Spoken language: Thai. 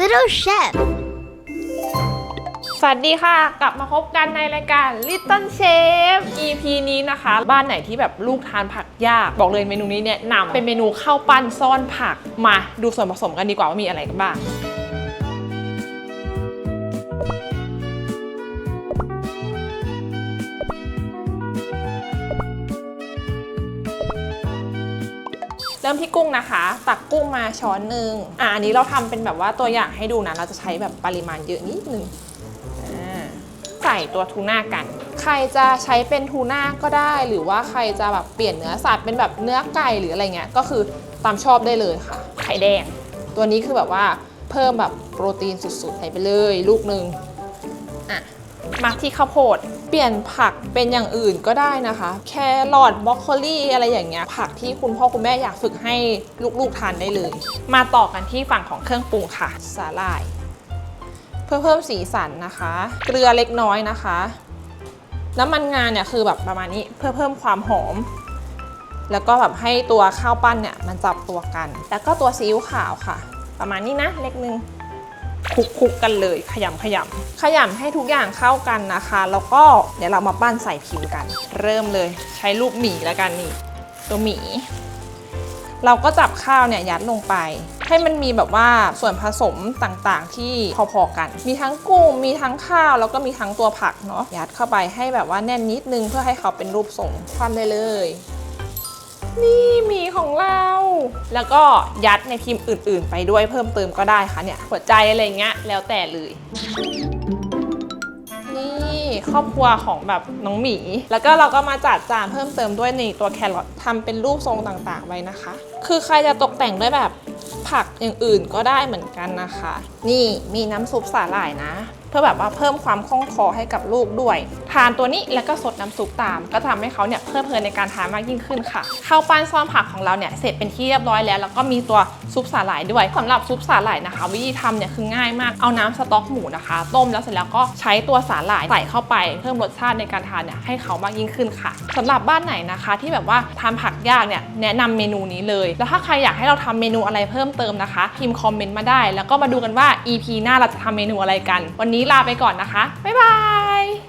Little Chef สวัสดีค่ะ กลับมาพบกันในรายการ Little Chef EP นี้นะคะ บ้านไหนที่แบบลูกทานผักยาก บอกเลยเมนูนี้เนี่ยนำเป็นเมนูข้าวปั้นซ่อนผักมาดูส่วนผสมกันดีกว่าว่ามีอะไรกันบ้าง เริ่มที่กุ้งนะคะ ตักกุ้งมาช้อนหนึ่งอะอันนี้เราทำเป็นแบบว่าตัวอย่างให้ดูนะ เราจะใช้แบบปริมาณเยอะนิดนึงอ่าใส่ตัวทูน่ากัน ใครจะใช้เป็นทูน่าก็ได้ หรือว่าใครจะแบบเปลี่ยนเนื้อสัตว์เป็นแบบเนื้อไก่หรืออะไรเงี้ย ก็คือตามชอบได้เลยค่ะ ไข่แดง ตัวนี้คือแบบว่าเพิ่มแบบโปรตีนสุดๆใส่ไปเลย ลูกหนึ่งอะมาที่ข้าวโพดเปลี่ยนผักเป็นอย่างอื่นก็ได้นะคะ แครอทบรอกโคลีอะไรอย่างเงี้ยผักที่คุณพ่อคุณแม่อยากฝึกให้ลูกๆทานได้เลย มาต่อกันที่ฝั่งของเครื่องปรุงค่ะ สาหร่าย เพื่อเพิ่มสีสันนะคะ เกลือเล็กน้อยนะคะ น้ำมันงานเนี่ยคือแบบประมาณนี้เพื่อเพิ่มความหอม แล้วก็แบบให้ตัวข้าวปั้นเนี่ยมันจับตัวกัน แล้วก็ตัวซีอิ๊วขาวค่ะ ประมาณนี้นะเล็กนึง คลุกคลุกกันเลยขยำขยำขยำให้ทุกอย่างเข้ากันนะคะ แล้วก็เดี๋ยวเรามาปั้นใส่พิมพ์กัน เริ่มเลยใช้ลูกหมีแล้วกันนี่ตัวหมี เราก็จับข้าวเนี่ยยัดลงไป ให้มันมีแบบว่าส่วนผสมต่างๆ ที่พอๆกัน มีทั้งกุ้งมีทั้งข้าวแล้วก็มีทั้งตัวผักเนาะยัดเข้าไปให้แบบว่าแน่นนิดนึงเพื่อให้เขาเป็นรูปทรงคว่ำได้เลย นี่หมีของเรา แล้วก็ยัดในพิมพ์อื่น ๆ ไปด้วยเพิ่มเติมก็ได้ค่ะเนี่ยหัวใจอะไรเงี้ยแล้วแต่เลย นี่ครอบครัวของแบบน้องหมี แล้วก็เราก็มาจัดจานเพิ่มเติมด้วยในตัวแครอททำเป็นรูปทรงต่างๆไว้นะคะ คือใครจะตกแต่งด้วยแบบผักอย่างอื่นก็ได้เหมือนกันนะคะ นี่มีน้ำซุปสาหร่ายนะ พื่อแบบว่าเพิ่มความคล่องคอให้กับลูกด้วย ทานตัวนี้แล้วก็สดน้ำซุปตาม ก็ทำให้เขาเนี่ยเพลิดเพลินในการทานมากยิ่งขึ้นค่ะข้าวปั้นซ้อมผักของเราเนี่ยเสร็จเป็นที่เรียบร้อยแล้ว แล้วก็มีตัวซุปสาหร่ายด้วยสำหรับซุปสาหร่ายนะคะ วิธีทำเนี่ยคือง่ายมากเอาน้ำสต๊อกหมูนะคะ ต้มแล้วเสร็จแล้วก็ใช้ตัวสาหร่ายใส่เข้าไป เพิ่มรสชาติในการทานเนี่ยให้เขามากยิ่งขึ้นค่ะสำหรับบ้านไหนนะคะ ที่แบบว่าทานผักยากเนี่ยแนะนำเมนูนี้เลย แล้วถ้าใครอยากให้เราทำเมนูอะไรเพิ่มเติมนะคะพิมพ์คอมเมนต์มาได้ แล้วก็มาดูกันว่า EP หน้าเราจะทำเมนูอะไรกัน วันนี้ลาไปก่อนนะคะ บ๊ายบาย